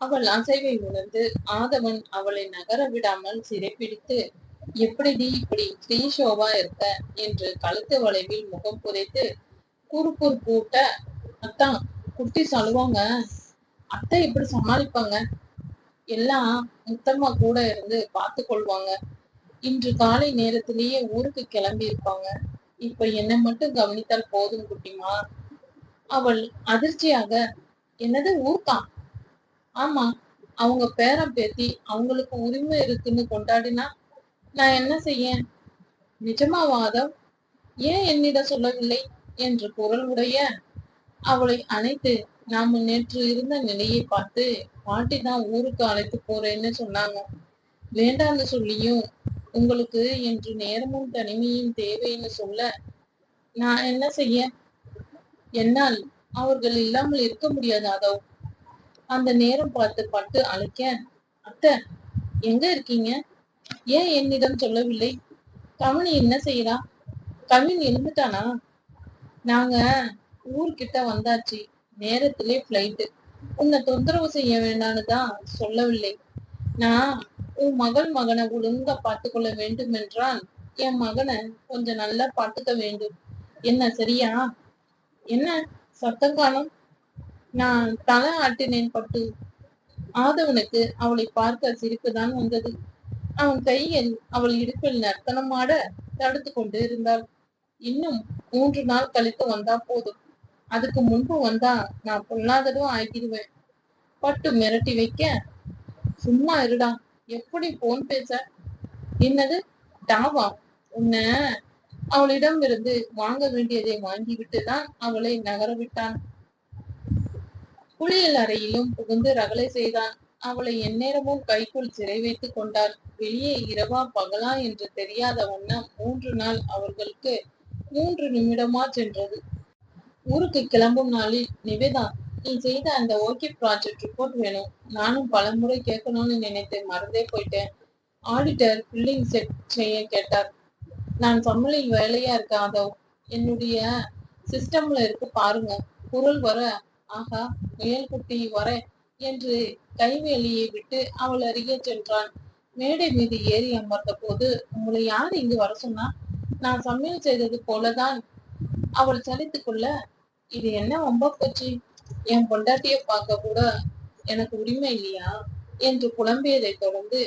அவள் அசைவை உணர்ந்து ஆதவன் அவளை நகர விடாமல் சிறைப்பிடித்து எப்படிடி இப்படி ஸ்ரீ ஷோவா இருக்க? என்று கழுத்து வளைவில் முகம் புதைத்து குறுக்குறு கூட்ட அத்தான் குட்டி சொல்லுவாங்க அத்தை இப்படி சமாளிப்பாங்க? எல்லாம் முத்தம்மா கூட இருந்து பார்த்து கொள்வாங்க. இன்று காலை நேரத்திலேயே ஊருக்கு கிளம்பி இருப்பாங்க இப்ப என்னை மட்டும் கவனித்தால் போதும் குட்டிமா? அவள் அதிர்ச்சியாக என்னது ஊர்க்கா? ஆமா அவங்க பேரன் பேத்தி அவங்களுக்கு உரிமை இருக்குன்னு கொண்டாடினா நான் என்ன செய்ய நிஜமா வாதம் ஏன் என்னிடம் சொல்லவில்லை? என்று குரல் உடைய அவளை அணைத்து நாம நேற்று இருந்த நிலையை பார்த்து பாட்டி தான் ஊருக்கு அழைத்து போறேன்னு சொன்னாங்க. வேண்டான்னு சொல்லியும் உங்களுக்கு என்று நேரமும் தனிமையும் தேவைன்னு சொல்ல நான் என்ன செய்ய என்னால் அவர்கள் இல்லாமல் இருக்க முடியாது அதோ அந்த நேரம் பார்த்து பட்டு அழைக்க அத்தை எங்க இருக்கீங்க? ஏன் என்னிடம் சொல்லவில்லை? கவினி என்ன செய்யறா கவின் எழுந்துட்டானா? நாங்க ஊர்கிட்ட வந்தாச்சு நேரத்திலே ஃப்ளைட்டு உன்னை தொந்தரவு செய்ய வேண்டான்னு தான் சொல்லவில்லை. நான் உன் மகள் மகனை ஒழுங்கா பார்த்துக்கொள்ள வேண்டும் என்றால் என் மகனை கொஞ்சம் நல்லா பார்த்துக்க வேண்டும். என்ன சரியா? என்ன? சத்தம் காணும்? நான் தலை ஆட்டினேன் பட்டு ஆதவனுக்கு அவளை பார்க்க சிரிப்புதான் வந்தது. அவன் கையில் அவள் இடுப்பில் நர்த்தனமாட தடுத்து கொண்டு இருந்தாள். இன்னும் மூன்று நாள் கழித்து வந்தா போதும். அதுக்கு முன்பு வந்தா நான் பொல்லாததும் ஆகிடுவேன். பட்டு மிரட்டி வைக்க சும்மா இருடா எப்படி போன் பேச? என்னது? டாவா? உன்ன அவளிடம் இருந்து வாங்க வேண்டியதை வாங்கிவிட்டு தான் அவளை நகர விட்டான். குளியல் அறையிலும் புகுந்து ரகளை செய்தான். அவளை எந்நேரமும் கைக்குள் சிறை வைத்துக் கொண்டாள் வெளியே இரவா பகலா என்று தெரியாத வண்ணம் மூன்று நாள் அவர்களுக்கு மூன்று நிமிடமா சென்றது. ஊருக்கு கிளம்பும் நாளில் நிவேதா நீ செய்த அந்த ஓகே ப்ராஜெக்ட் ரிப்போர்ட் வேணும். நானும் பலமுறை கேட்கணும்னு நினைத்து மறந்தே போயிட்டேன் ஆடிட்டர் பில்லிங் செட் செய்ய கேட்டார். நான் சம்மளில் வேலையா இருக்காதோ? என்னுடைய சிஸ்டம்ல இருக்கு பாருங்க. குரல் வர ஆகா முயல்குட்டி வர என்று கைவேலியை விட்டு அவள் அருகே சென்றான் மேடை மீது ஏறி அமர்ந்த போது உங்களை யார் இங்கு வர சொன்னா? நான் சமையல் செய்தது போலதான். அவள் சலித்து கொள்ள இது என்ன ரொம்ப போச்சு? என் பொண்டாட்டிய பார்க்க கூட எனக்கு உரிமை இல்லையா? என்று புலம்பியதை தொடர்ந்து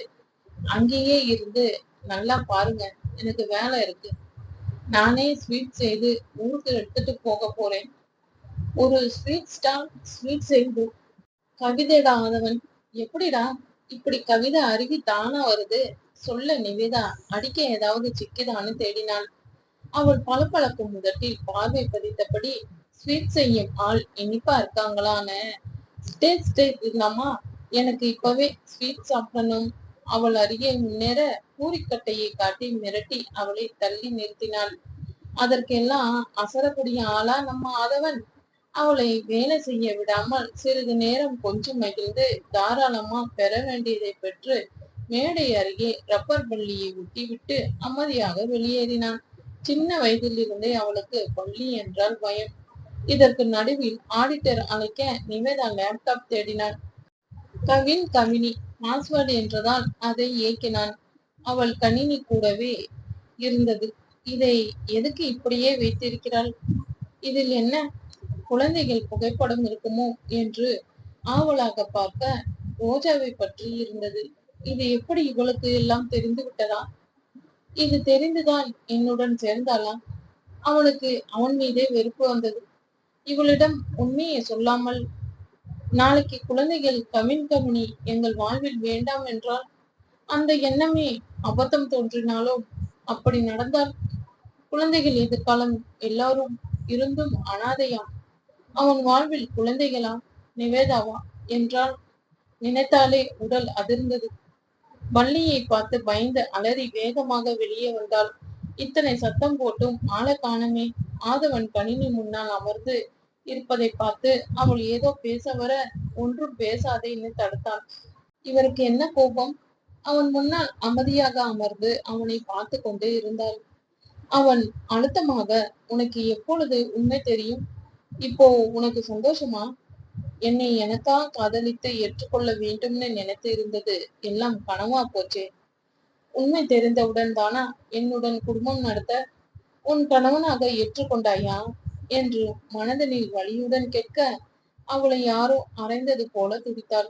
அங்கேயே இருந்து நல்லா பாருங்க எனக்கு வேலை இருக்கு. நானே ஸ்வீட் செய்து ஊருக்கு எடுத்துட்டு போக போறேன். ஒரு ஸ்வீட்ஸ்டா ஸ்வீட் செய்து கவிதைடா ஆதவன் எப்படிடா இப்படி கவிதை அருகி தானா வருது? சொல்ல நிவேதா அடிக்க ஏதாவது சிக்கிதான்னு தேடினாள். அவள் பளபளக்கும் முதட்டில் பார்வை பதித்தபடி ஸ்வீட் செய்யும் ஆள் இனிப்பா இருக்காங்களான்னு. ஸ்டேட் ஸ்டேட் இல்லாமா எனக்கு இப்பவே ஸ்வீட் சாப்பிடணும். அவள் அருகே முன்னேற பூரிக்கட்டையை காட்டி மிரட்டி அவளை தள்ளி நிறுத்தினாள். அதற்கெல்லாம் அசரக்கூடிய ஆளா நம்ம ஆதவன்? அவளை வேலை செய்ய விடாமல் சிறிது நேரம் கொஞ்சம் மகிழ்ந்து தாராளமா பெற வேண்டியதை பெற்று மேடை அருகே ரப்பர் பள்ளியை ஒட்டிவிட்டு அமைதியாக வெளியேறினான். சின்ன வயதிலிருந்தே அவளுக்கு பள்ளி என்றால் பயம். இதற்கு நடுவில் ஆடிட்டர் அழைக்க நிவேதா லேப்டாப் தேடினாள். கவின் கவினி பாஸ்வேர்டு என்றதால் அதை இயக்கினான். அவள் கணினி கூடவே இருந்தது. இதை எதுக்கு இப்படியே வைத்திருக்கிறாள்? இதில் என்ன குழந்தைகள் புகைப்படம் இருக்குமோ என்று ஆவலாக பார்க்க ரோஜாவை பற்றி இருந்தது. இது எப்படி இவளுக்கு எல்லாம் தெரிந்து விட்டதா? இது தெரிந்துதான் என்னுடன் சேர்ந்தாளா? அவனுக்கு அவன் மீதே வெறுப்பு வந்தது. இவளிடம் உண்மையை சொல்லாமல் நாளைக்கு குழந்தைகள் கமின் கமினி எங்கள் வாழ்வில் வேண்டாம் என்றால் அந்த எண்ணமே அபத்தம் தோன்றினாலும் அப்படி நடந்தால் குழந்தைகள் எதிர்காலம் எல்லாரும் இருந்தும் அனாதையாம். அவன் வாழ்வில் குழந்தைகளா? நிவேதாவா? என்றால் நினைத்தாலே உடல் அதிர்ந்தது. வள்ளியை பார்த்து பயந்து அலறி வேகமாக வெளியே வந்தாள். இத்தனை சத்தம் போட்டும் ஆள காணமே. ஆதவன் கணினி முன்னால் அமர்ந்து இருப்பதை பார்த்து அவள் ஏதோ பேச வர ஒன்றும் பேசாதேன்னு தடுத்தாள். இவருக்கு என்ன கோபம்? அவன் முன்னால் அமைதியாக அமர்ந்து அவனை பார்த்து கொண்டே இருந்தாள். அவன் அழுத்தமாக உனக்கு எப்பொழுது உண்மை தெரியும்? இப்போ உனக்கு சந்தோஷமா? என்னை எனக்கா காதலித்து ஏற்றுக்கொள்ள வேண்டும்னு நினைத்து இருந்தது. எல்லாம் கனவா போச்சே. உண்மை தெரிந்தவுடன் தானா? என்னுடன் குடும்பம் நடத்த உன் கணவனாக ஏற்றுக்கொண்டாயா? என்று மனதனில் வழியுடன் கேட்க அவளை யாரோ அறைந்தது போல துடித்தாள்.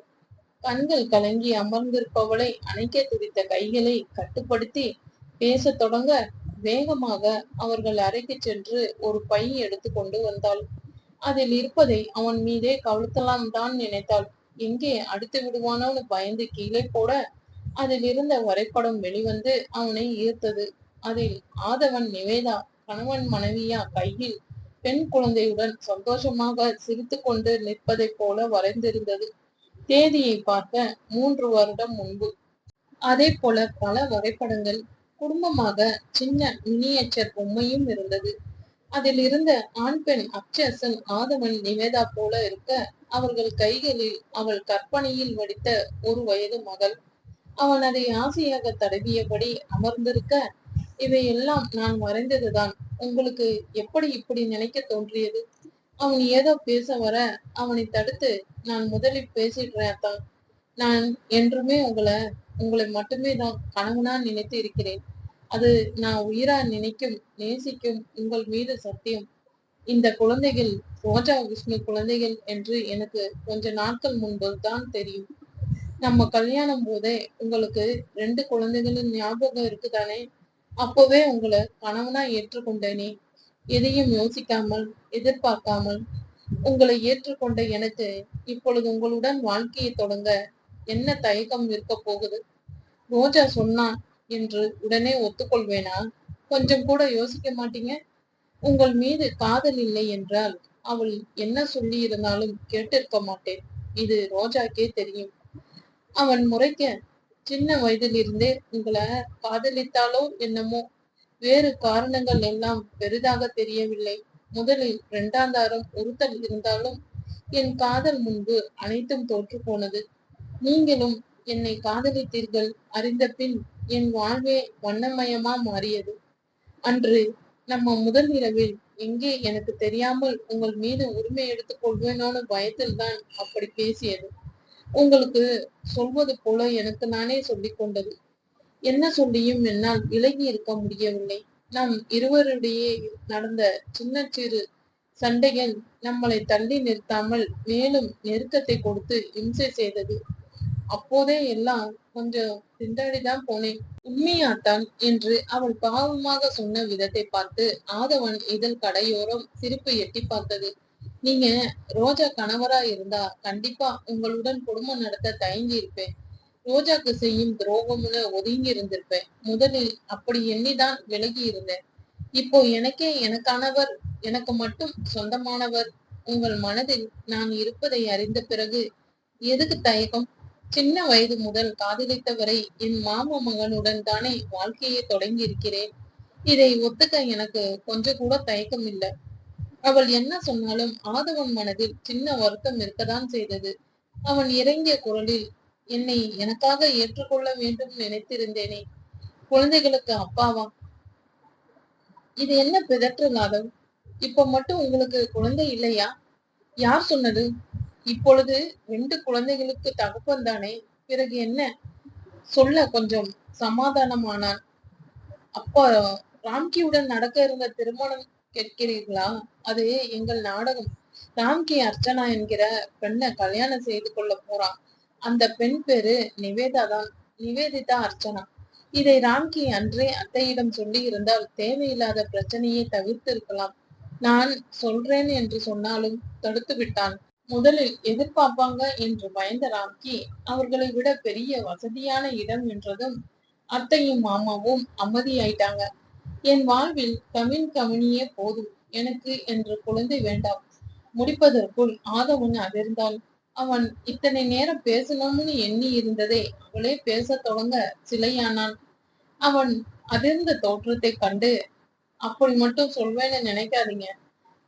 கண்கள் கலங்கி அமர்ந்திருப்பவளை அணைக்க துடித்த கைகளை கட்டுப்படுத்தி பேசத் தொடங்க வேகமாக அவர்கள் அறைக்கு சென்று ஒரு பை எடுத்து கொண்டு வந்தாள். அதில் இருப்பதை அவன் மீதே கவிழ்த்தலாம் தான் நினைத்தாள். எங்கே அடித்து விடுவானோன்னு பயந்து கீழே போட அதில் இருந்த வரைபடம் வெளிவந்து அவனை ஈர்த்தது. அதில் ஆதவன் நிவேதா கணவன் மனைவியா கையில் பெண் குழந்தையுடன் சந்தோஷமாக சிரித்து கொண்டு நிற்பதைப் போல வரைந்திருந்தது. தேதியை பார்க்க மூன்று வருடம் முன்பு. அதே போல பல வரைபடங்கள் குடும்பமாக சின்ன மினியேச்சர் பொம்மையும் இருந்தது. அதில் இருந்த ஆண் பெண் அச்சசன் ஆதவன் நிவேதா போல இருக்க அவர்கள் கைகளில் அவள் கற்பனையில் வடித்த ஒரு வயது மகள். அவன் அதை ஆசையாக தடவியபடி அமர்ந்திருக்க இவையெல்லாம் நான் மறைந்ததுதான். உங்களுக்கு எப்படி இப்படி நினைக்க தோன்றியது? அவன் ஏதோ பேச வர அவனை தடுத்து நான் முதலில் பேசிடுறேன் தான் நான் என்றுமே உங்களை உங்களை மட்டுமே தான் கணவனா நினைத்து இருக்கிறேன். அது நான் உயிரா நினைக்கும் நேசிக்கும் உங்கள் மீது சத்தியம். இந்த குழந்தைகள் ரோஜா விஷ்ணு குழந்தைகள் என்று எனக்கு கொஞ்ச நாட்கள் முன்பு தான் தெரியும். நம்ம கல்யாணம் போதே உங்களுக்கு ரெண்டு குழந்தைகளின் ஞாபகம் இருக்குதானே? அப்போவே உங்களை கணவனா ஏற்றுக்கொண்டேனே. எதையும் யோசிக்காமல் எதிர்பார்க்காமல் உங்களை ஏற்றுக்கொண்ட எனக்கு இப்பொழுது உங்களுடன் வாழ்க்கையை தொடங்க என்ன தயக்கம் இருக்க போகுது? ரோஜா சொன்னான் என்று உடனே ஒத்துக்கொள்வேனா? கொஞ்சம் கூட யோசிக்க மாட்டீங்க? உங்கள் மீது காதல் இல்லை என்றால் அவள் என்ன சொல்லி இருந்தாலும் கேட்டிருக்க மாட்டேன். இது ரோஜாக்கே தெரியும். அவன் முறைக்க சின்ன வயதிலிருந்தே உங்களை காதலித்தாலோ என்னமோ? வேறு காரணங்கள் எல்லாம் பெரிதாக தெரியவில்லை. முதலில் இரண்டாந்தாரம் உறுத்தல் இருந்தாலும் என் காதல் முன்பு அனைத்தும் தோற்று போனது நீங்களும் என்னை காதலித்தீர்கள். அறிந்த பின் என் வாழ்வே வண்ணமயமா மாறியது. அன்று நம்ம முதல் இரவில் எங்கே எனக்கு தெரியாமல் உங்கள் மீது உரிமை எடுத்துக் கொள்வேனோன்னு பயத்தில் தான் அப்படி பேசியது. உங்களுக்கு சொல்வது போல எனக்கு நானே சொல்லிக் கொண்டது. என்ன சொல்லியும் என்னால் விலகி இருக்க முடியவில்லை. நம் இருவரிடையே நடந்த சின்ன சிறு சண்டைகள் நம்மளை தள்ளி நிறுத்தாமல் மேலும் நெருக்கத்தை கொடுத்து இம்சை செய்தது. அப்போதே எல்லாம் கொஞ்சம் திண்டாடிதான் போனேன். உண்மையாத்தான் என்று அவள் பாவமாக சொன்ன விதத்தை பார்த்து ஆதவன் இதழ் கடையோரம் சிரிப்பு எட்டி பார்த்தது. நீங்க ரோஜா கணவரா இருந்தா கண்டிப்பா உங்களுடன் குடும்பம் நடத்த தயங்கி இருப்பேன் ரோஜாக்கு செய்யும் துரோகம்னு ஒதுங்கி இருந்திருப்பேன் முதலில் அப்படி எண்ணிதான் விலகி இருந்தேன் இப்போ எனக்கே எனக்கானவர் எனக்கு மட்டும் சொந்தமானவர் உங்கள் மனதில் நான் இருப்பதை அறிந்த பிறகு எதுக்கு தயக்கம்? சின்ன வயது முதல் காதலித்தவரை என் மாமா மகனுடன் தானே வாழ்க்கையை தொடங்கி இருக்கிறேன் இதை ஒத்துக்க எனக்கு கொஞ்சம் கூட தயக்கம் இல்லை. அவள் என்ன சொன்னாலும் ஆதவன் மனதில் சின்ன வருத்தம் இருக்கதான் செய்தது. அவன் இறங்கிய குரலில் என்னை எனக்காக ஏற்றுக்கொள்ள வேண்டும் நினைத்திருந்தேனே. குழந்தைகளுக்கு அப்பாவா? இது என்ன பிதற்றலாதம் இப்ப மட்டும் உங்களுக்கு குழந்தை இல்லையா? யார் சொன்னது? இப்பொழுது ரெண்டு குழந்தைகளுக்கு தகப்பன் தானே. பிறகு என்ன? சொல்ல கொஞ்சம் சமாதானமானான். அப்பா ராம்கியுடன் நடக்க இருந்த திருமணம் கேட்கிறீர்களா? அது எங்கள் நாடகம். ராம்கி அர்ச்சனா என்கிற பெண்ணை கல்யாணம் செய்து கொள்ள போறான். அந்த பெண் பேரு நிவேதா தான். நிவேதிதா அர்ச்சனா. இதை ராம்கி அன்றே அத்தையிடம் சொல்லி இருந்தால் தேவையில்லாத பிரச்சனையை தவிர்த்து இருக்கலாம் நான் சொல்றேன் என்று சொன்னாலும் தடுத்து விட்டான் முதலில் எதிர்பார்ப்பாங்க என்று பயந்த ராம்கி அவர்களை விட பெரிய வசதியான இடம் என்றதும் அத்தையும் மாமாவும் அமைதியாயிட்டாங்க. என் வாழ்வில் கமின் கமினியே போதும் எனக்கு என்று குழந்தை வேண்டாம். முடிப்பதற்குள் ஆதவன் அதிர்ந்தாள். அவன் இத்தனை நேரம் பேசணும்னு எண்ணி இருந்ததே அவளே பேச தொடங்க சிலையானான் அவன் அதிர்ந்த தோற்றத்தை கண்டு அப்படி மட்டும் சொல்வேன்னு நினைக்காதீங்க.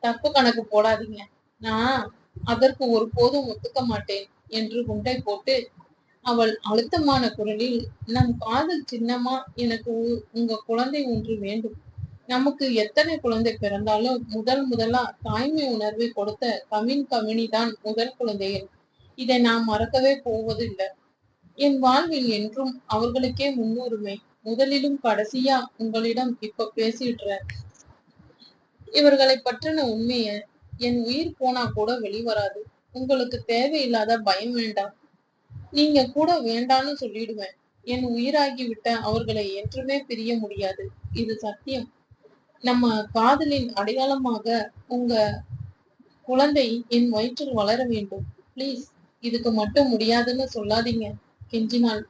தப்பு கணக்கு போடாதீங்க. நான் அதற்கு ஒருபோதும் ஒத்துக்க மாட்டேன் என்று குண்டை போட்டு அவள் அழுத்தமான குரலில் நம் காதல் சின்னமா எனக்கு உங்க குழந்தை ஒன்று வேண்டும். நமக்கு எத்தனை குழந்தை பிறந்தாலும் முதல் முதலா தாய்மை உணர்வை கொடுத்த கமின் கமினி தான் முதல் குழந்தைகள் இதை நான் மறக்கவே போவதில்லை. என் வாழ்வில் என்றும் அவர்களுக்கே முன்னுரிமை. முதலிலும் கடைசியா உங்களிடம் இப்ப பேசிடுற இவர்களை பற்றின உண்மைய என் உயிர் போனா கூட வெளிவராது உங்களுக்கு தேவையில்லாத பயம் வேண்டாம். நீங்க கூட வேண்டான்னு சொல்லிடுவேன். என் உயிராகிவிட்ட அவர்களை என்றுமே பிரிய முடியாது. இது சத்தியம். நம்ம காதலின் அடையாளமாக உங்க குழந்தை என் வயிற்றில் வளர வேண்டும். ப்ளீஸ் இதுக்கு மட்டும் முடியாதுன்னு சொல்லாதீங்க. கெஞ்சினாள்.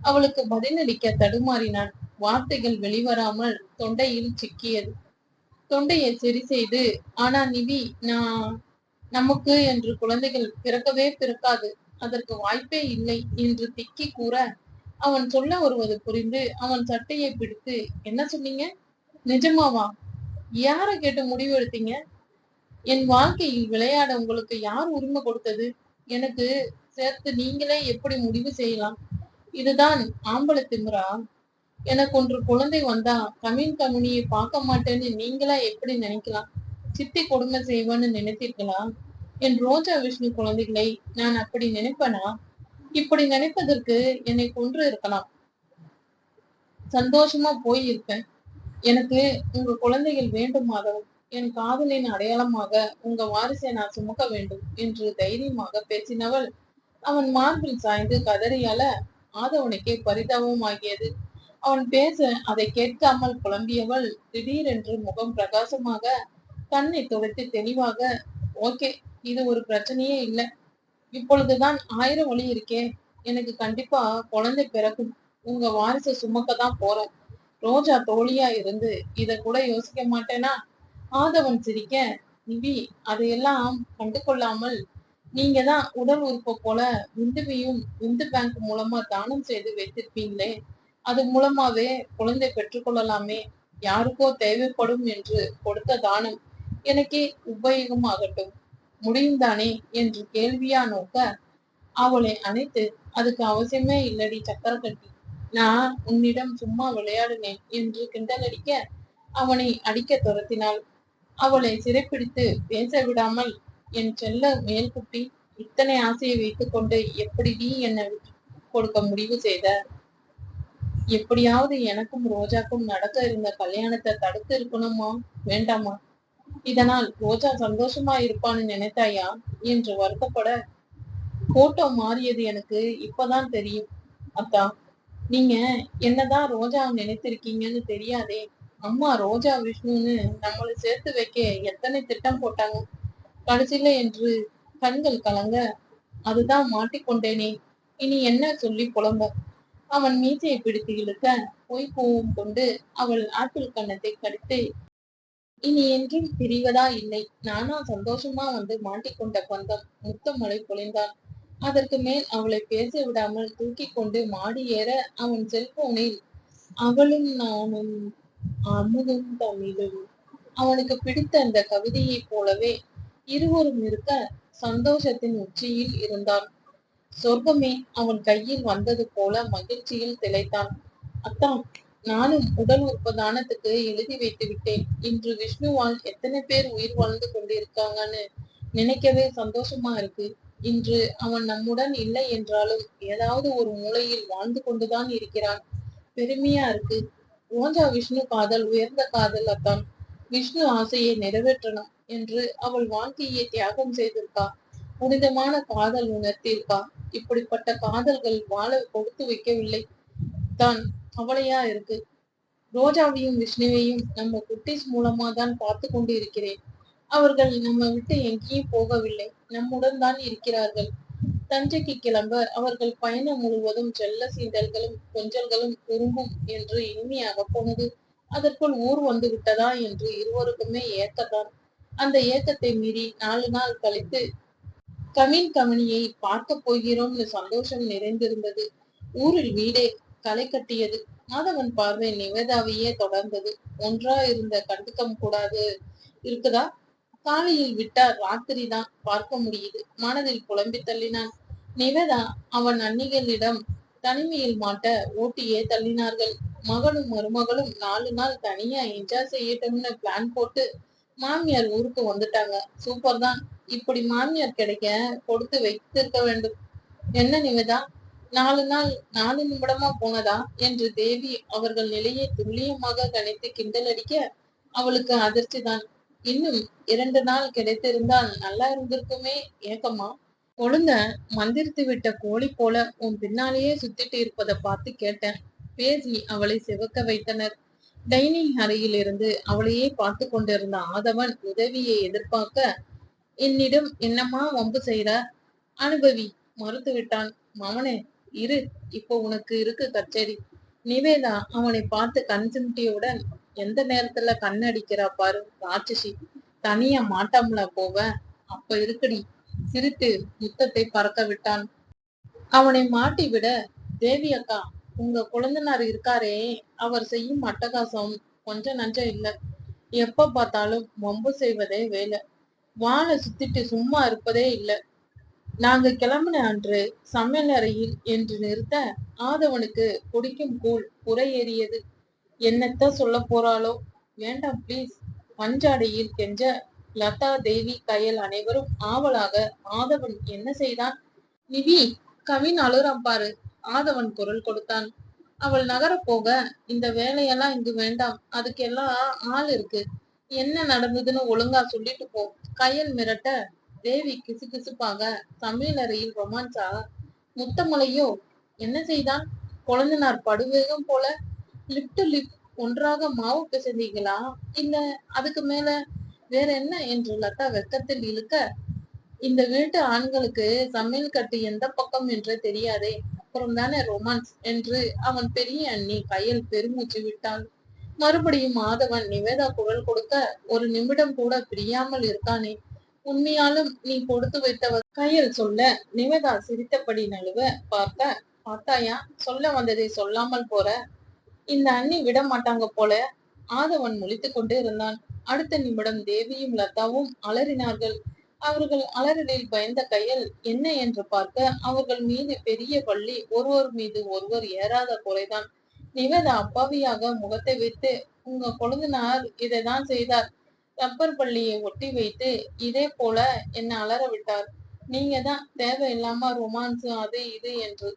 அவளுக்கு பதிலளிக்க தடுமாறினான். வார்த்தைகள் வெளிவராமல் தொண்டையில் சிக்கியது. தொண்டையை சரி செய்து ஆனா நிவி நான் நமக்கு என்று குழந்தைகள் பிறக்கவே பிறக்காது அதற்கு வாய்ப்பே இல்லை என்று திக்கி கூற அவன் சொல்ல வருவது புரிந்து அவன் சட்டையை பிடித்து என்ன சொன்னீங்க? நிஜமாவா? யார கேட்டு முடிவு எடுத்தீங்க என் வாழ்க்கையில் விளையாட உங்களுக்கு யார் உரிமை கொடுத்தது? எனக்கு சேர்த்து நீங்களே எப்படி முடிவு செய்யலாம்? இதுதான் ஆம்பளை திமிரா? எனக்கு ஒன்று குழந்தை வந்தா கமின் கமினியை பார்க்க மாட்டேன்னு நீங்களா எப்படி நினைக்கலாம்? சித்தி கொடுமை செய்வேன்னு நினைத்தீர்களா? என் ரோஜா விஷ்ணு குழந்தைகளை நான் அப்படி நினைப்பனா? இப்படி நினைப்பதற்கு என்னை கொன்று இருக்கலாம். சந்தோஷமா போய் இருப்பேன் எனக்கு உங்க குழந்தைகள் வேண்டும் என் காதலின் அடையாளமாக உங்க வாரிசை நான் சுமக்க வேண்டும் என்று தைரியமாக பேசினவள். அவன் மார்பில் சாய்ந்து கதறியால ஆதவனுக்கே பரிதாபமாகியது. அவன் பேச அதை கேட்காமல் புலம்பியவள் திடீரென்று முகம் பிரகாசமாக கண்ணை துடைத்து தெளிவாக ஓகே இது ஒரு பிரச்சனையே இல்லை. இப்பொழுதுதான் ஆயிரம் வழி இருக்கே. எனக்கு கண்டிப்பா குழந்தை பிறக்கும். உங்க வாரிசை சுமக்க தான் போறோம். ரோஜா தோழியா இருந்து இத கூட யோசிக்க மாட்டேனா? ஆதவன் சிரிக்க நிவி அதையெல்லாம் கண்டு கொள்ளாமல் நீங்க தான் உடல் உறுப்பை போல விந்துவையும் விந்து பேங்க் மூலமா தானம் செய்து வைத்திருப்பீங்களே. அது மூலமாவே குழந்தை பெற்றுக்கொள்ளலாமே யாருக்கோ தேவைப்படும் என்று கொடுத்த தானம் எனக்கே உபயோகமாகட்டும். முடியும் தானே என்று கேள்வியா நோக்க அவளை அணைத்து அதுக்கு அவசியமே இல்லடி சக்கர கட்டி நான் உன்னிடம் சும்மா விளையாடினேன் என்று கிண்டலடிக்க அவனை அடிக்க துரத்தினாள். அவளை சிறைப்பிடித்து பேச விடாமல் என் செல்ல மேல்குட்டி இத்தனை ஆசையை வைத்துக்கொண்டு எப்படி நீ என்னை கொடுக்க முடிவு செய்த எப்படியாவது எனக்கும் ரோஜாக்கும் நடக்க இருந்த கல்யாணத்தை தடுத்து இருக்கணுமா? வேண்டாமா? இதனால் ரோஜா சந்தோஷமா இருப்பான்னு நினைத்தாயா? என்று வருத்தப்பட போட்டோ மாறியது எனக்கு இப்பதான் தெரியும். அத்தா நீங்க என்னதான் ரோஜா நினைத்திருக்கீங்கன்னு தெரியாதே. அம்மா ரோஜா விஷ்ணுன்னு நம்மளை சேர்த்து வைக்க எத்தனை திட்டம் போட்டாங்க? கடைசியில என்று கண்கள் கலங்க. அதுதான் மாட்டிக்கொண்டேனே. இனி என்ன சொல்லி புலம்ப? அவன் மீசையை பிடித்து இழுக்க பொய் கோவம் கொண்டு அவள் ஆப்பிள் கன்னத்தை கடித்து இனி என்றும் பிரிவதா இல்லை. நானா சந்தோஷமா வந்து மாட்டிக்கொண்ட பந்தம் முத்தமலை பொழிந்தான் அதற்கு மேல் அவளை பேச விடாமல் தூக்கி கொண்டு மாடி ஏற அவன் செல்போனில் அவளும் நானும் அமுதும் தமிழும். அவனுக்கு பிடித்த அந்த கவிதையைப் போலவே இருவரும் இருக்க சந்தோஷத்தின் உச்சியில் இருந்தான் சொர்க்கமே அவன் கையில் வந்தது போல மகிழ்ச்சியில் திளைத்தான். அத்தா நானும் உடல் உற்பதானத்துக்கு எழுதி வைத்து விட்டேன். இன்று விஷ்ணுவால் எத்தனை பேர் உயிர் வாழ்ந்து கொண்டிருக்காங்கன்னு நினைக்கவே சந்தோஷமா இருக்கு. இன்று அவன் நம்முடன் இல்லை என்றாலும் ஏதாவது ஒரு மூலையில் வாழ்ந்து கொண்டுதான் இருக்கிறான். பெருமையா இருக்கு. ரோஜா விஷ்ணு காதல் உயர்ந்த காதல் அத்தான். விஷ்ணு ஆசையை நிறைவேற்றணும் என்று அவள் வாழ்க்கையை தியாகம் செய்திருக்கா. புனிதமான காதல் உணர்த்தியிருக்கா? இப்படிப்பட்ட காதல்கள் வாழ கொடுத்து வைக்கவில்லை. தான் கவலையா இருக்கு. ரோஜாவையும் விஷ்ணுவையும் நம்ம குட்டிஸ் மூலமா தான் பார்த்து கொண்டு இருக்கிறேன் அவர்கள் நம்ம விட்டு எங்கேயும் போகவில்லை. நம்முடன் தான் இருக்கிறார்கள். தஞ்சைக்கு கிளம்ப அவர்கள் பயணம் முழுவதும் செல்ல சீண்டல்களும் கொஞ்சல்களும் குறும்பும் என்று இனிமையாக போனது அதற்குள் ஊர் வந்து விட்டதா என்று இருவருக்குமே ஏக்கத்தான் அந்த ஏக்கத்தை மீறி நாலு நாள் கழித்து கமின் கவினியை பார்க்க போகிறோம்னு சந்தோஷம் நிறைந்திருந்தது. ஊரில் வீடே களை கட்டியது. மாதவன் பார்வை நிவேதாவையே தொடர்ந்தது. ஒன்றா இருந்த கண்டுக்கம் கூடாது இருக்குதா? காலையில் விட்டா ராத்திரி தான் பார்க்க முடியுது. மனதில் புலம்பி தள்ளினான். நிவேதா அவன் அன்னிகளிடம் தனிமையில் மாட்ட ஓட்டியே தள்ளினார்கள். மகனும் மருமகளும் நாலு நாள் தனியா என்ஜாய் செய்யட்டும்னு பிளான் போட்டு மாமியார் ஊருக்கு வந்துட்டாங்க. சூப்பர் தான் இப்படி மாமியார் கிடைக்க கொடுத்து வைத்திருக்க வேண்டும். என்ன நிவேதா? நாலு நாள் நாலு நிமிடமா போனதா? என்று தேவி அவர்கள் நிலையை துல்லியமாக கணித்து கிண்டல் அடிக்க அவளுக்கு அதிர்ச்சி தான் இன்னும் இரண்டு நாள் கிடைத்திருந்தால் நல்லா இருந்திருக்குமே ஏக்கமா? கொழுந்த மந்திரித்து விட்ட கோழி போல உன் பின்னாலேயே சுத்திட்டு இருப்பதை பார்த்து கேட்டேன். பேசி அவளை சிவக்க வைத்தனர். டைனிங் அறையில் இருந்து அவளையே பார்த்து கொண்டிருந்த ஆதவன் உதவியை எதிர்பார்க்க என்னிடம் என்னம்மா வம்பு செய்யற அனுபவி மறுத்து விட்டான் மவனே இரு. இப்போ உனக்கு இருக்கு கச்சேரி. நிவேதா அவனை பார்த்து கண் சிமிட்டியவுடன் எந்த நேரத்துல கண்ணடிக்கிறா பாரு ராட்சசி. தனியா மாட்டாமல போவ அப்ப இருக்குடி. சிரித்து முத்தத்தை பறக்க விட்டான். அவனை மாட்டி விட தேவி அக்கா உங்க குழந்தனார் இருக்காரே. அவர் செய்யும் அட்டகாசம் கொஞ்சம் நஞ்சம் இல்ல. எப்ப பார்த்தாலும் வம்பு செய்வதே வேலை. வானை சுத்திட்டு சும்மா இருப்பதே இல்லை. நாங்க கிளம்பின அன்று சமையல் அறையில் என்று நிறுத்த ஆதவனுக்கு குடிக்கும் கூழ் புறை ஏறியது என்னத்த சொல்ல போறாளோ? வேண்டாம் ப்ளீஸ் பஞ்சாடையில் கெஞ்ச லதா தேவி கையல் அனைவரும் ஆவலாக ஆதவன் என்ன செய்தான்? நிவி கவின் அழுறான் பாரு. ஆதவன் குரல் கொடுத்தான். அவள் நகர போக இந்த வேலையெல்லாம் இங்கு வேண்டாம். அதுக்கெல்லாம் ஆள் இருக்கு. என்ன நடந்ததுன்னு ஒழுங்கா சொல்லிட்டு போ. கையல் மிரட்ட தேவி கிசு கிசுப்பாக சமையலறையில் ரொமான்ஸா முத்தமலையோ என்ன செய்தான்? குழந்தனார் படுவேகம் போல லிப் டு லிப் ஒன்றாக மாவு பிசைந்தீங்களா இல்ல அதுக்கு மேல வேற என்ன? என்று லதா வெக்கத்தில் இழுக்க இந்த வீட்டு ஆண்களுக்கு சமையல் கட்டு எந்த பக்கம் என்று தெரியாதே அப்புறம் தானே ரொமான்ஸ்? என்று அவன் பெரிய அண்ணி கையில் பெருமூச்சு விட்டாள். மறுபடியும் மாதவன் நிவேதா குரல் கொடுக்க ஒரு நிமிடம் கூட பிரியாமல் இருக்கானே. உண்மையாலும் நீ கொடுத்து வைத்தவ கையில் சொல்ல நிவேதா சிரித்தபடி நழுவ பார்க்க பார்த்தாயா சொல்ல வந்ததை சொல்லாமல் போற. இந்த அண்ணி விட மாட்டாங்க போல. ஆதவன் முழித்து கொண்டு இருந்தான். அடுத்த நிமிடம் தேவியும் லதாவும் அலறினார்கள். அவர்கள் அலறலில் பயந்த கையில் என்ன என்று பார்க்க அவர்கள் மீது பெரிய பள்ளி ஒருவர் மீது ஒருவர் ஏறாத குறைதான். நிவேதா அப்பாவியாக முகத்தை வைத்து உங்க கொழுந்தனார் இதைதான் செய்தார். ரப்பர் பள்ளியை ஒட்டி வைத்து இதே போல என்னை அலற விட்டார். நீங்க தான் தேவையில்லாம ரொமான்ஸ் அது இது என்று.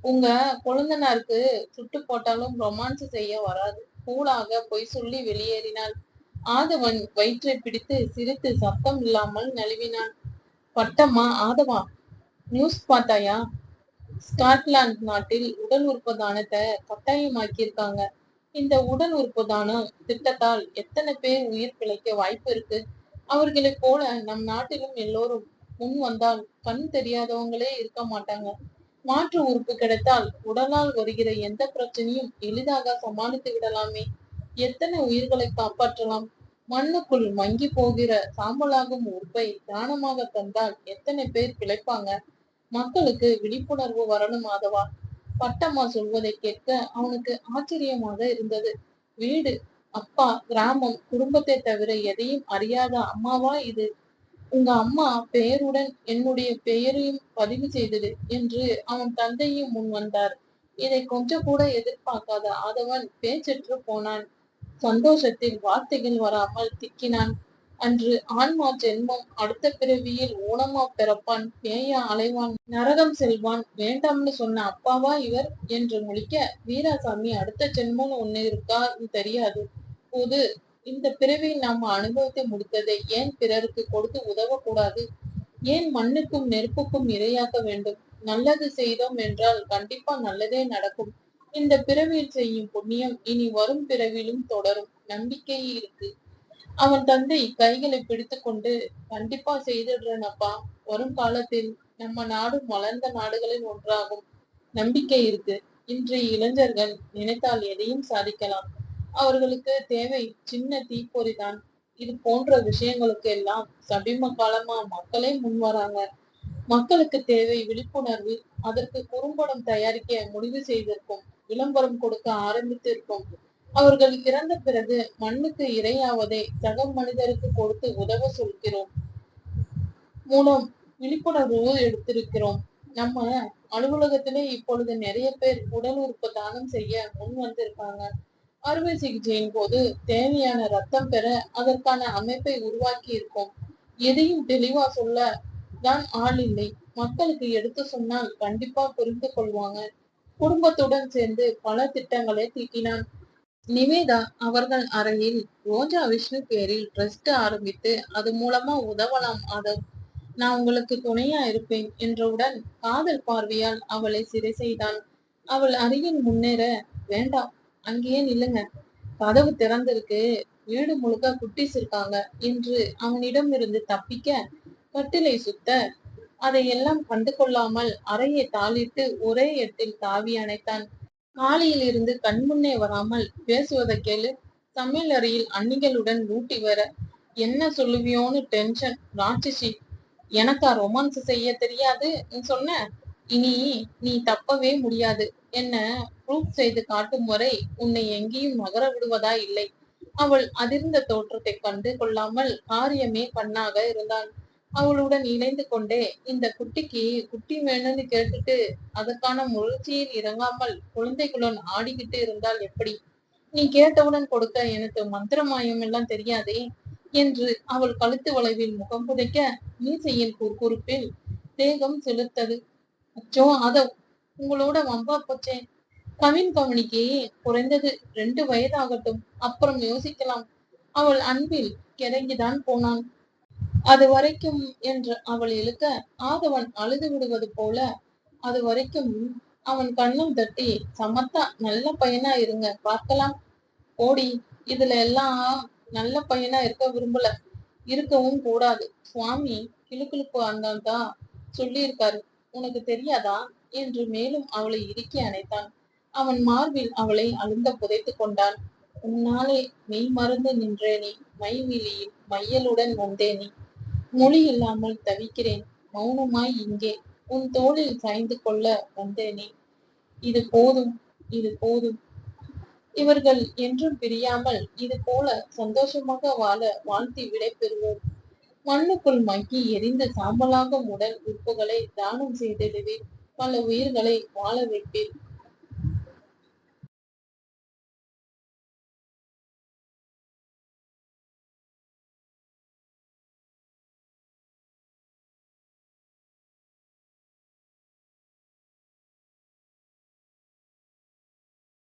உங்க கொழுந்தனாருக்கு சுட்டு போட்டாலும் ரொமான்ஸ் செய்ய வராது. கூலாக பொய் சொல்லி வெளியேறினாள். ஆதவன் வயிற்றை பிடித்து சிரித்து சத்தம் இல்லாமல் நழுவினான். பட்டம்மா ஆதவா நியூஸ் பார்த்தாயா? ஸ்காட்லாந்து நாட்டில் உடல் உறுப்புதானத்தை கட்டாயமாக்கியிருக்காங்க. இந்த உடல் உறுப்புதானம் திட்டத்தால் எத்தனை பேர் உயிர் பிழைக்க வாய்ப்பு இருக்கு? அவர்களை போல நம் நாட்டிலும் எல்லோரும் முன் வந்தால் கண் தெரியாதவங்களே இருக்க மாட்டாங்க. மாற்று உறுப்பு கிடைத்தால் உடலால் வருகிற எந்த பிரச்சனையும் எளிதாக சமாளித்து விடலாமே. எத்தனை உயிர்களை காப்பாற்றலாம்? மண்ணுக்குள் மங்கி போகிற சாம்பலாகும் உறுப்பை தானமாக தந்தால் எத்தனை பேர் பிழைப்பாங்க? மக்களுக்கு விழிப்புணர்வு வரணும் மாதவா பட்டம்மா சொல்வதை கேட்க அவனுக்கு ஆச்சரியமாக இருந்தது. வீடு அப்பா கிராமம் குடும்பத்தை தவிர எதையும் அறியாத அம்மாவா இது? உங்க அம்மா பெயருடன் என்னுடைய பெயரையும் பதிவு செய்தது என்று அவன் தந்தையும் முன் வந்தார். இதை கொஞ்சம் கூட எதிர்பார்க்காத ஆதவன் பேச்சற்று போனான். சந்தோஷத்தில் வார்த்தைகள் வராமல் திக்கினான். அன்று ஆன்மா ஜென்மம் அடுத்த பிறவியில் ஊனமா பிறப்பான் பேயா அலைவான் நரகம் செல்வான் வேண்டாம்னு சொன்ன அப்பாவா இவர்? என்று முழிக்க வீராசாமி அடுத்த ஜென்மம் ஒண்ணு இருக்கா? தெரியாது. போது இந்த பிறவியில் நாம் அனுபவத்தை முடித்ததை ஏன் பிறருக்கு கொடுத்து உதவக்கூடாது? ஏன் மண்ணுக்கும் நெருப்புக்கும் இரையாக்க வேண்டும்? நல்லது செய்தோம் என்றால் கண்டிப்பா நல்லதே நடக்கும். இந்த பிறவியில் செய்யும் புண்ணியம் இனி வரும் பிறவிலும் தொடரும். நம்பிக்கை இருக்கு. அவன் தந்தை கைகளை பிடித்து கொண்டு கண்டிப்பா செய்திடுறேனப்பா. வரும் காலத்தில் நம்ம நாடு வளர்ந்த நாடுகளில் ஒன்றாகும். நம்பிக்கை இருக்கு. இன்றைய இளைஞர்கள் நினைத்தால் எதையும் சாதிக்கலாம். அவர்களுக்கு தேவை சின்ன தீப்பொறிதான். இது போன்ற விஷயங்களுக்கு எல்லாம் சபிம காலமா மக்களே முன் வராங்க. மக்களுக்கு தேவை விழிப்புணர்வு. அதற்கு குறும்படம் தயாரிக்க முடிவு செய்திருக்கும். விளம்பரம் கொடுக்க ஆரம்பித்திருக்கும். அவர்கள் இறந்த பிறகு மண்ணுக்கு இரையாவதை சக மனிதருக்கு கொடுத்து உதவ சொல்கிறோம். மூலம் விழிப்புணர்வு எடுத்திருக்கிறோம். நம்ம அலுவலகத்திலே இப்பொழுது நிறைய பேர் உடல் உறுப்பு தானம் செய்ய முன் வந்திருக்காங்க. அறுவை சிகிச்சையின் போது தேவையான ரத்தம் பெற அதற்கான அமைப்பை உருவாக்கி இருக்கோம். எதையும் தெளிவா சொல்ல தான் ஆள் இல்லை. மக்களுக்கு எடுத்து சொன்னால் கண்டிப்பா புரிந்து கொள்வாங்க. குடும்பத்துடன் சேர்ந்து பல திட்டங்களை தீட்டினான். நிவேதா அவர்கள் அறையில் ரோஜா விஷ்ணு பேரில் ட்ரஸ்ட் ஆரம்பித்து அது மூலமா உதவலாம் அது நான் உங்களுக்கு துணையா இருப்பேன் என்றவுடன் காதல் பார்வையால் அவளை சிறை செய்தான். அவள் அருகில் முன்னேற வேண்டாம் அங்கேயே நில்லுங்க. கதவு திறந்திருக்கு. வீடு முழுக்க குட்டிஸ் இருக்காங்க என்று அவனிடம் இருந்து தப்பிக்க கட்டிலை சுத்த அதையெல்லாம் கண்டு கொள்ளாமல் அறையை தாளிட்டு ஒரே எட்டில் தாவி அணைத்தான். காலையில் இருந்து கண்முன்னே வராமல் பேசுவதை கேளு. சமையல் அறையில் அன்னிகளுடன் ஊட்டி வர என்ன சொல்லுவியோன்னு டென்ஷன் ராட்சசி எனக்கா ரொமான்ஸ் செய்ய தெரியாது? சொன்ன. இனி நீ தப்பவே முடியாது. என்ன ப்ரூஃப் செய்து காட்டும் வரை உன்னை எங்கேயும் நகர விடுவதா இல்லை. அவள் அதிர்ந்த தோற்றத்தை கண்டு கொள்ளாமல் காரியமே கண்ணாக இருந்தான் அவளுடன் இணைந்து கொண்டே இந்த குட்டிக்கு குட்டி வேணும்னு கேட்டுட்டு அதற்கான முயற்சியில் இறங்காமல் குழந்தைகளுடன் ஆடிக்கிட்டு இருந்தால் எப்படி? நீ கேட்டவுடன் கொடுக்க எனக்கு மந்திரமாயம் எல்லாம் தெரியாதே என்று அவள் கழுத்து வளைவில் முகம் புதைக்க மீசையின் குறுக்குறுப்பில் தேகம் செலுத்தது. அச்சோ அத உங்களோட வம்பா போச்சே. கவின் கவனிக்கு குறைந்தது ரெண்டு வயதாகட்டும். அப்புறம் யோசிக்கலாம். அவள் அன்பில் கிறங்கிதான் போனான். அது வரைக்கும் என்று அவள் இழுக்க ஆதவன் அழுது விடுவது போல அது வரைக்கும் அவன் கண்ணும் தட்டி சமத்தா நல்ல பையனா இருங்க பார்க்கலாம். ஓடி இதுல எல்லாம் நல்ல பையனா இருக்க விரும்பல. இருக்கவும் கூடாது. சுவாமி கிளுக்கிழுப்பு அந்தான்தான் சொல்லியிருக்காரு. உனக்கு தெரியாதா? என்று மேலும் அவளை இறுக்கி அணைத்தான். அவன் மார்பில் அவளை அழுந்த புதைத்து கொண்டான். உன்னாலே மெய் மறந்து நின்றேனே மைவிழியில் மையலுடன் வந்தேனே மொழி இல்லாமல் தவிக்கிறேன். மௌனமாய் இங்கே உன் தோளில் சாய்ந்து கொள்ள வந்தேனே. இது போதும் இது போதும். இவர்கள் என்றும் பிரியாமல் இது போல சந்தோஷமாக வாழ வாழ்த்தி விடை பெறுவோம் மண்ணுக்குள் மக்கி எரிந்த சாம்பலாகும் உடல் உறுப்புகளை தானம் செய்திடுவேன். பல உயிர்களை வாழ வைப்பேன்.